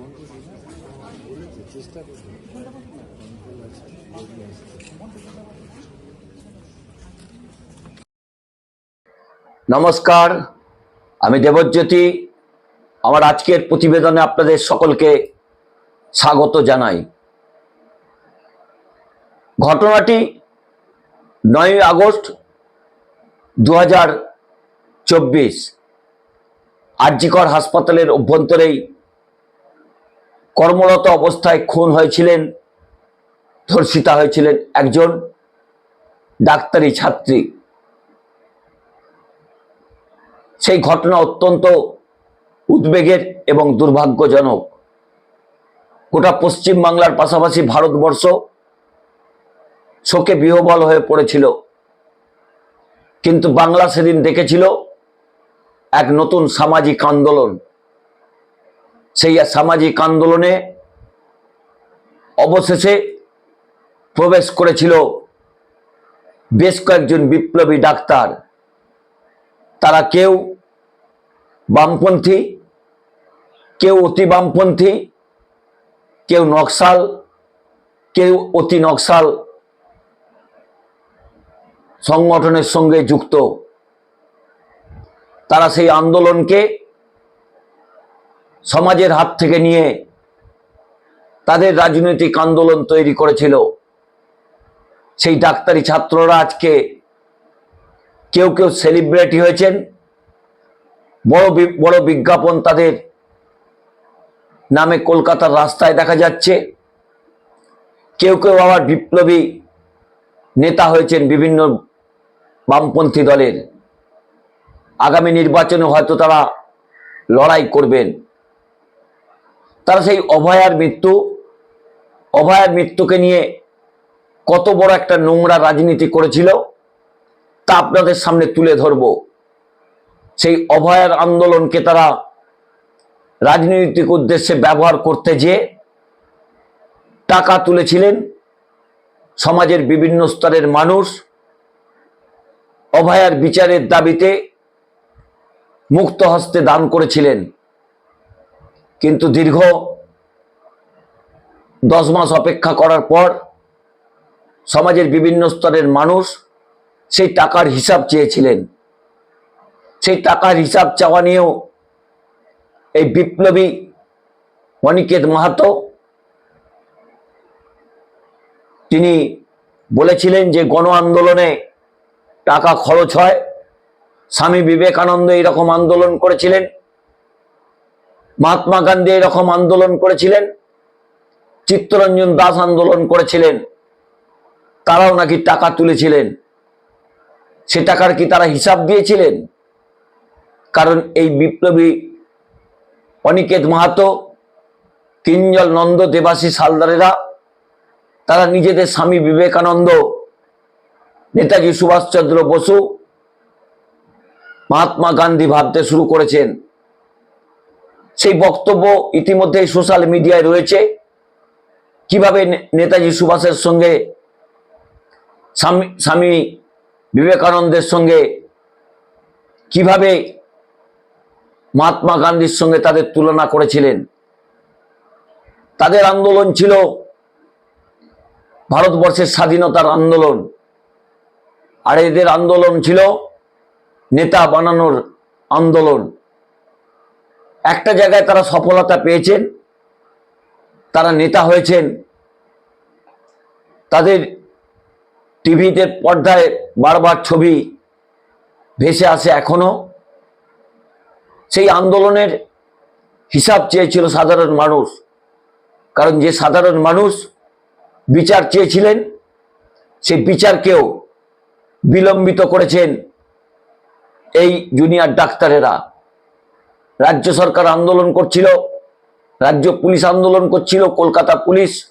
নমস্কার, আমি দেবজ্যোতি। আমার আজকের প্রতিবেদনে আপনাদের সকলকে স্বাগত জানাই। ঘটনাটি নয় আগস্ট দু হাজার চব্বিশ। আরজিকর হাসপাতালের অভ্যন্তরেই কর্মরত অবস্থায় খুন হয়েছিলেন, ধর্ষিতা হয়েছিলেন একজন ডাক্তারি ছাত্রী। সেই ঘটনা অত্যন্ত উদ্বেগের এবং দুর্ভাগ্যজনক। গোটা পশ্চিম বাংলার পাশাপাশি ভারতবর্ষ শোকে বিহবল হয়ে পড়েছিল। কিন্তু বাংলা সেদিন দেখেছিল এক নতুন সামাজিক আন্দোলন। সেই সামাজিক আন্দোলনে অবশেষে প্রবেশ করেছিল বেশ কয়েকজন বিপ্লবী ডাক্তার। তারা কেউ বামপন্থী, কেউ অতি বামপন্থী, কেউ নকশাল, কেউ অতি নকশাল সংগঠনের সঙ্গে যুক্ত। তারা সেই আন্দোলনকে সমাজের হাত থেকে নিয়ে তাদের রাজনৈতিক আন্দোলন তৈরি করেছিল। সেই ডাক্তারি ছাত্ররা আজকে কেউ কেউ সেলিব্রিটি হয়েছেন। বড় বড় বিজ্ঞাপন তাদের নামে কলকাতার রাস্তায় দেখা যাচ্ছে। কেউ কেউ আবার বিপ্লবী নেতা হয়েছেন বিভিন্ন বামপন্থী দলের। আগামী নির্বাচনে হয়তো তারা লড়াই করবেন। তারা সেই অভয়ার মৃত্যু, অভয়ার মৃত্যুকে নিয়ে কত বড় একটা নোংরা রাজনীতি করেছিল, তা আপনাদের সামনে তুলে ধরব। সেই অভয়ার আন্দোলনকে তারা রাজনৈতিক উদ্দেশ্যে ব্যবহার করতে যে টাকা তুলেছিলেন সমাজের বিভিন্ন স্তরের মানুষ। অভয়ার বিচারের দাবিতে মুক্ত হস্তে দান করেছিলেন। কিন্তু দীর্ঘ দশ মাস অপেক্ষা করার পর সমাজের বিভিন্ন স্তরের মানুষ সেই টাকার হিসাব চেয়েছিলেন। সেই টাকার হিসাব চাওয়া নিয়েও এই বিপ্লবী অনিকেত মাহাতো তিনি বলেছিলেন যে, গণ আন্দোলনে টাকা খরচ হয়। স্বামী বিবেকানন্দ এরকম আন্দোলন করেছিলেন। মহাত্মা গান্ধী এরকম আন্দোলন করেছিলেন, চিত্তরঞ্জন দাস আন্দোলন করেছিলেন, তারাও নাকি টাকা তুলেছিলেন। সে টাকার কি তারা হিসাব দিয়েছিলেন? কারণ এই বিপ্লবী অনিকেত মাহাতো, কিঞ্জল নন্দ দেবাসী সালদারেরা তারা নিজেদের স্বামী বিবেকানন্দ, নেতাজি সুভাষচন্দ্র বসু, মহাত্মা গান্ধী ভাবতে শুরু করেছেন। সেই বক্তব্য ইতিমধ্যে সোশ্যাল মিডিয়ায় রয়েছে। কীভাবে নেতাজি সুভাষের সঙ্গে, স্বামী স্বামী বিবেকানন্দের সঙ্গে, কীভাবে মহাত্মা গান্ধীর সঙ্গে তাদের তুলনা করেছিলেন? তাদের আন্দোলন ছিল ভারতবর্ষের স্বাধীনতার আন্দোলন। আর এদের আন্দোলন ছিল নেতা বানানোর আন্দোলন। একটা জায়গায় তারা সফলতা পেয়েছেন, তারা নেতা হয়েছেন, তাদের টিভিতে পর্দায় বারবার ছবি ভেসে আসে এখনও। সেই আন্দোলনের হিসাব চেয়েছিল সাধারণ মানুষ, কারণ যে সাধারণ মানুষ বিচার চেয়েছিলেন সেই বিচারকেও বিলম্বিত করেছেন এই জুনিয়র ডাক্তারেরা। রাজ্য সরকার আন্দোলন করছিল, রাজ্য পুলিশ আন্দোলন করছিল, কলকাতা পুলিশ।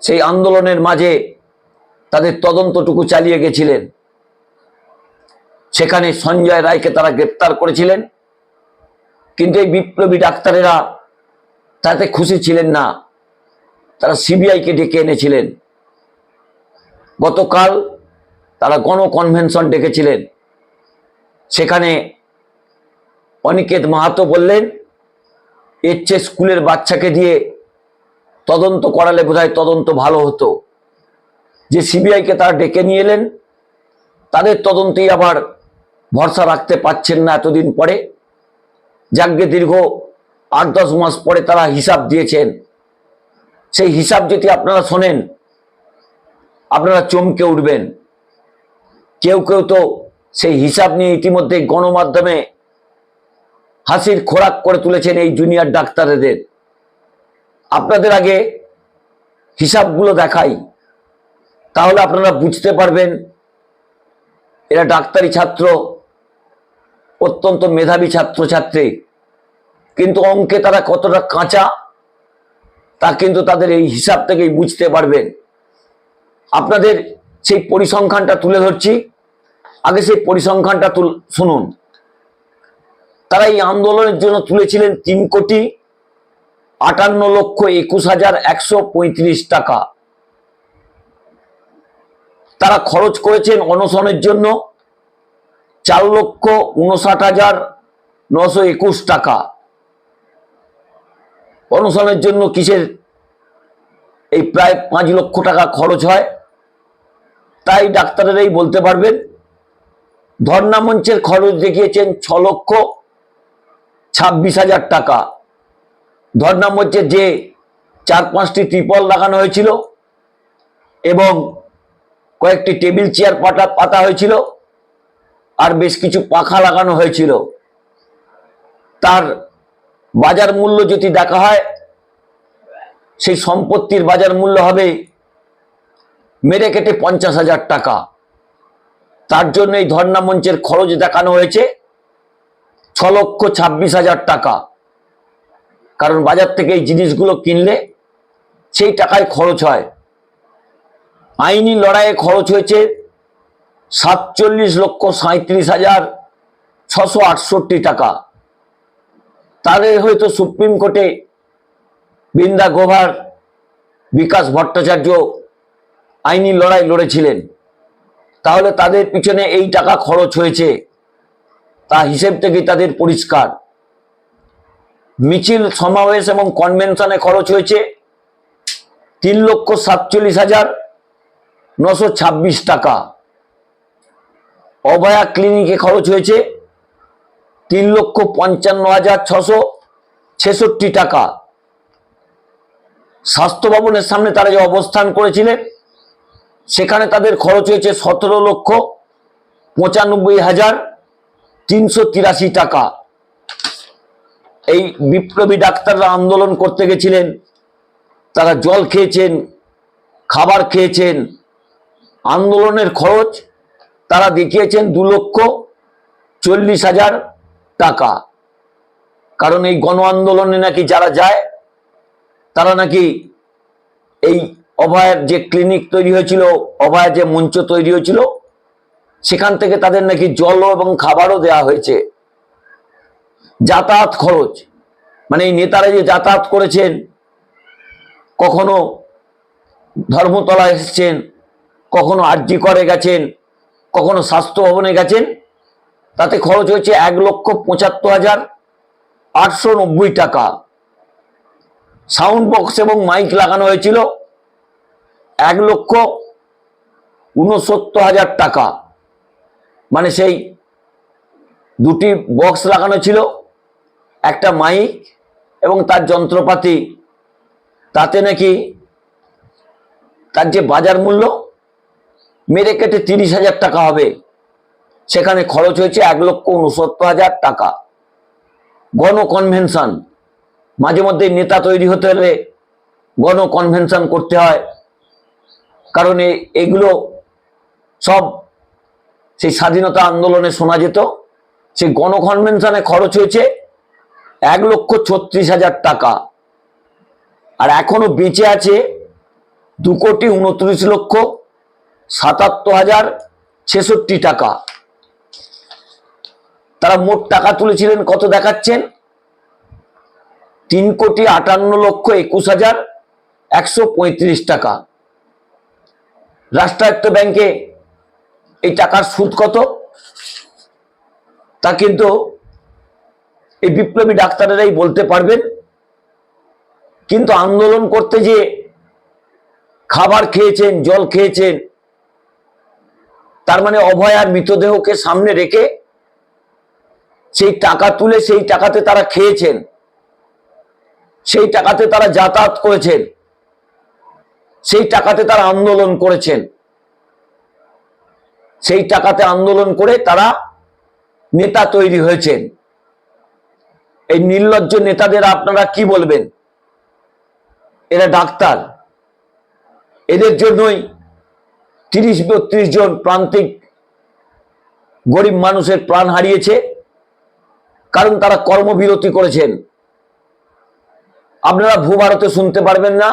সেই আন্দোলনের মাঝে তাদের তদন্তটুকু চালিয়ে গেছিলেন। সেখানে সঞ্জয় রায়কে তারা গ্রেপ্তার করেছিলেন। কিন্তু এই বিপ্লবী ডাক্তারেরা তাতে খুশি ছিলেন না। তারা সিবিআইকে ডেকে এনেছিলেন। গতকাল তারা গণকনভেনশন ডেকেছিলেন। সেখানে অনিকেত মাহাতো বললেন, এর চেয়ে স্কুলের বাচ্চাকে দিয়ে তদন্ত করালে বোধহয় তদন্ত ভালো হতো। যে সিবিআইকে তারা ডেকে নিয়ে এলেন, তাদের তদন্তেই আবার ভরসা রাখতে পারছেন না এতদিন পরে। যাজ্ঞে দীর্ঘ আট দশ মাস পরে তারা হিসাব দিয়েছেন। সেই হিসাব যদি আপনারা শোনেন, আপনারা চমকে উঠবেন। কেউ কেউ তো সেই হিসাব নিয়ে ইতিমধ্যে গণমাধ্যমে হাসির খোরাক করে তুলেছেন এই জুনিয়র ডাক্তারদের। আপনাদের আগে হিসাবগুলো দেখাই, তাহলে আপনারা বুঝতে পারবেন এরা ডাক্তারি ছাত্র, অত্যন্ত মেধাবী ছাত্রছাত্রী। কিন্তু অঙ্কে তারা কতটা কাঁচা, তা কিন্তু তাদের এই হিসাব থেকেই বুঝতে পারবেন। আপনাদের সেই পরিসংখ্যানটা তুলে ধরছি। আগে সেই পরিসংখ্যানটা তুল শুনুন। তারা এই আন্দোলনের জন্য তুলেছিলেন তিন কোটি আটান্ন লক্ষ একুশ হাজার একশো পঁয়ত্রিশ টাকা। তারা খরচ করেছেন অনশনের জন্য চার লক্ষ উনষাট হাজার নশো একুশ টাকা। অনশনের জন্য কিসের? এই প্রায় পাঁচ লক্ষ টাকা খরচ হয়। তাই ডাক্তারেরাই বলতে পারবেন, ধর্ণা মঞ্চের খরচ দেখিয়েছেন ছ লক্ষ ছাব্বিশ হাজার টাকা। ধর্ণা মঞ্চে যে চার পাঁচটি ত্রিপল লাগানো হয়েছিল এবং কয়েকটি টেবিল চেয়ার পাতা পাতা হয়েছিল আর বেশ কিছু পাখা লাগানো হয়েছিল। তার বাজার মূল্য যদি দেখা হয়, সেই সম্পত্তির বাজার মূল্য হবে মেরে কেটে পঞ্চাশ হাজার টাকা। তার জন্য এই ধর্ণা মঞ্চের খরচ দেখানো হয়েছে। ছ লক্ষ ছাব্বিশ হাজার টাকা। কারণ বাজার থেকে এই জিনিসগুলো কিনলে সেই টাকায় খরচ হয়। আইনি লড়াইয়ে খরচ হয়েছে সাতচল্লিশ লক্ষ সাঁত্রিশ হাজার ছশো আটষট্টি টাকা। তাদের হয়তো সুপ্রিম কোর্টে বৃন্দা গোভার, বিকাশ ভট্টাচার্য আইনি লড়াই লড়েছিলেন। তাহলে তাদের পিছনে এই টাকা খরচ হয়েছে। তা হিসেব থেকে তাদের পরিষ্কার? মিছিল, সমাবেশ এবং কনভেনশনে খরচ হয়েছে তিন লক্ষ সাতচল্লিশ হাজার নশো ছাব্বিশ টাকা। অভয়া ক্লিনিকে খরচ হয়েছে তিন লক্ষ পঞ্চান্ন হাজার ছশো ছেষট্টি টাকা। স্বাস্থ্য ভবনের সামনে তারা যে অবস্থান করেছিলেন, সেখানে তাদের খরচ হয়েছে সতেরো লক্ষ পঁচানব্বই হাজার তিনশো তিরাশি টাকা। এই বিপ্লবী ডাক্তাররা আন্দোলন করতে গেছিলেন। তারা জল খেয়েছেন, খাবার খেয়েছেন। আন্দোলনের খরচ তারা দেখিয়েছেন দু লক্ষ চল্লিশ হাজার টাকা। কারণ এই গণ আন্দোলনে নাকি যারা যায়, তারা নাকি এই অভয়ের যে ক্লিনিক তৈরি হয়েছিল, অভয়ের যে মঞ্চ তৈরি হয়েছিল সেখান থেকে তাদের নাকি জল এবং খাবারও দেওয়া হয়েছে। যাতায়াত খরচ। মানে এই নেতারা যে যাতায়াত করেছেন, কখনো ধর্মতলা এসেছেন, কখনো আরজি করে গেছেন, কখনো স্বাস্থ্য ভবনে গেছেন, তাতে খরচ হয়েছে এক লক্ষ পঁচাত্তর হাজার আটশো নব্বই টাকা। সাউন্ড বক্স এবং মাইক লাগানো হয়েছিল এক লক্ষ উনসত্তর হাজার টাকা। মানে সেই দুটি বক্স লাগানো ছিল, একটা মাইক এবং তার যন্ত্রপাতি। তাতে নাকি তার যে বাজার মূল্য, মেরে কেটে তিরিশ হাজার টাকা হবে। সেখানে খরচ হয়েছে এক লক্ষ উনসত্তর হাজার টাকা। গণ কনভেনশন মাঝে মধ্যে নেতা তৈরি হতে হলে গণ কনভেনশন করতে হয়। কারণ এগুলো সব সেই স্বাধীনতা আন্দোলনে শোনা যেত, সেই গণ কনভেনশনে খরচ হয়েছে এক লক্ষ ছত্রিশ হাজার টাকা। আর এখনও বেঁচে আছে দু কোটি উনত্রিশ লক্ষ সাতাত্তর হাজার ছেষট্টি টাকা। তারা মোট টাকা তুলেছিলেন, কত দেখাচ্ছেন? তিন কোটি আটান্ন লক্ষ একুশ হাজার একশো পঁয়ত্রিশ টাকা। রাষ্ট্রায়ত্ত ব্যাংকে এই টাকার সুদ কত? তা কিন্তু এই বিপ্লবী ডাক্তারেরাই বলতে পারবেন। কিন্তু আন্দোলন করতে যে খাবার খেয়েছেন, জল খেয়েছেন, তার মানে অভয়ার মৃতদেহকে সামনে রেখে সেই টাকা তুলে সেই টাকাতে তারা খেয়েছেন, সেই টাকাতে তারা যাতায়াত করেছেন, সেই টাকাতে তারা আন্দোলন করেছেন। সেই টাকাতে আন্দোলন করে তারা নেতা তৈরি হয়েছেন। এই নির্লজ্জ নেতাদের আপনারা কি বলবেন? এরা ডাক্তার। এদের জন্যই তিরিশ বত্রিশ জন প্রান্তিক গরিব মানুষের প্রাণ হারিয়েছে, কারণ তারা কর্মবিরতি করেছেন। আপনারা ভূভারতে শুনতে পারবেন না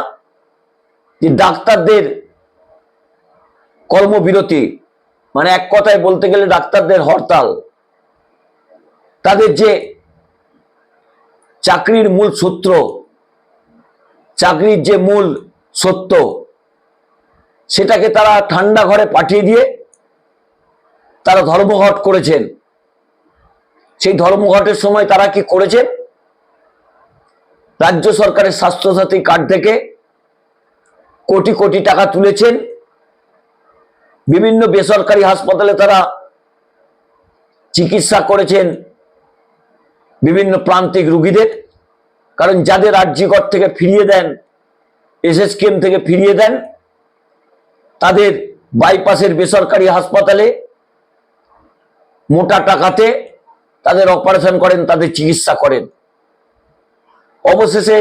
যে ডাক্তারদের কর্মবিরতি মানে এক কথায় বলতে গেলে ডাক্তারদের হরতাল। তাদের যে চাকরির মূল সূত্র, চাকরির যে মূল সত্য, সেটাকে তারা ঠান্ডা ঘরে পাঠিয়ে দিয়ে তারা ধর্মঘট করেছেন। সেই ধর্মঘটের সময় তারা কি করেছেন? রাজ্য সরকারের স্বাস্থ্যসাথী কার্ড থেকে কোটি কোটি টাকা তুলেছেন। বিভিন্ন বেসরকারি হাসপাতালে তারা চিকিৎসা করেছেন বিভিন্ন প্রান্তিক রুগীদের। কারণ যাদের রাজ্যগর থেকে ফিরিয়ে দেন এসএসকেএম থেকে ফিরিয়ে দেন, তাদের বাইপাসের বেসরকারি হাসপাতালে মোটা টাকাতে তাদের অপারেশন করেন, তাদের চিকিৎসা করেন। অবশেষে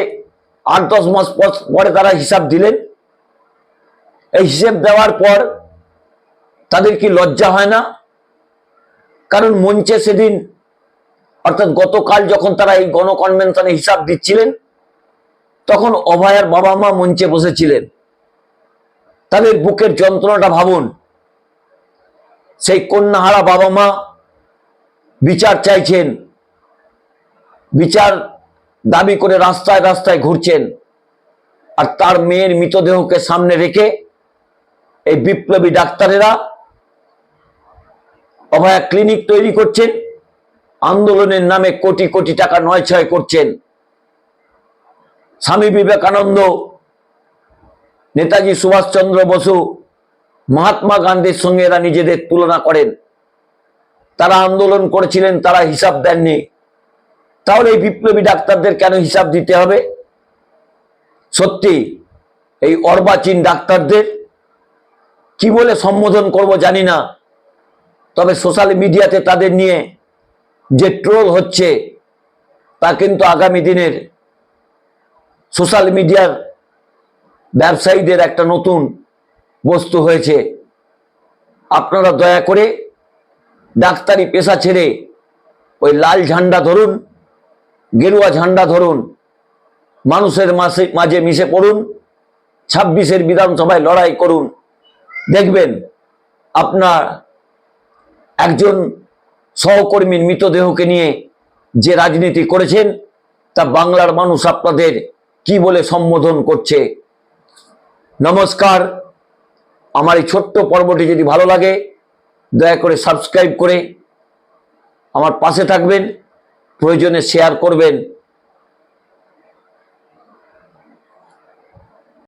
আট দশ মাস পরে তারা হিসাব দিলেন। এই হিসেব দেওয়ার পর তাদের কি লজ্জা হয় না? কারণ মঞ্চে সেদিন, অর্থাৎ গতকাল যখন তারা এই গণকনভেনশনে হিসাব দিচ্ছিলেন, তখন অভয়ার বাবা মা মঞ্চে বসেছিলেন। তাদের বুকের যন্ত্রণাটা ভাবুন। সেই কন্যাহারা বাবা মা বিচার চাইছেন, বিচার দাবি করে রাস্তায় রাস্তায় ঘুরছেন, আর তার মেয়ের মৃতদেহকে সামনে রেখে এই বিপ্লবী ডাক্তারেরা অভয়া ক্লিনিক তৈরি করছেন। আন্দোলনের নামে কোটি কোটি টাকা নয় ছয় করছেন। স্বামী বিবেকানন্দ, নেতাজি সুভাষচন্দ্র বসু, মহাত্মা গান্ধীর সঙ্গে এরা নিজেদের তুলনা করেন। তারা আন্দোলন করেছিলেন, তারা হিসাব দেননি। তাহলে এই বিপ্লবী ডাক্তারদের কেন হিসাব দিতে হবে? সত্যি, এই অর্বাচীন ডাক্তারদের কি বলে সম্বোধন করব জানি না। তবে সোশ্যাল মিডিয়াতে তাদের নিয়ে যে ট্রোল হচ্ছে, তা কিন্তু আগামী দিনের সোশ্যাল মিডিয়ার ব্যবসায়ীদের একটা নতুন বস্তু হয়েছে। আপনারা দয়া করে ডাক্তারি পেশা ছেড়ে ওই লাল ঝান্ডা ধরুন, গেরুয়া ঝান্ডা ধরুন, মানুষের মাসে, মাঝে মিশে পড়ুন, ছাব্বিশের বিধানসভায় লড়াই করুন। দেখবেন আপনার একজন সহকর্মীর মৃতদেহকে নিয়ে যে রাজনীতি করেছেন, তা বাংলার মানুষ আপনাদের কি বলে সম্বোধন করছে? নমস্কার। আমার এই ছোট্ট পর্বটি যদি ভালো লাগে, দয়া করে সাবস্ক্রাইব করে আমার পাশে থাকবেন, প্রয়োজনে শেয়ার করবেন।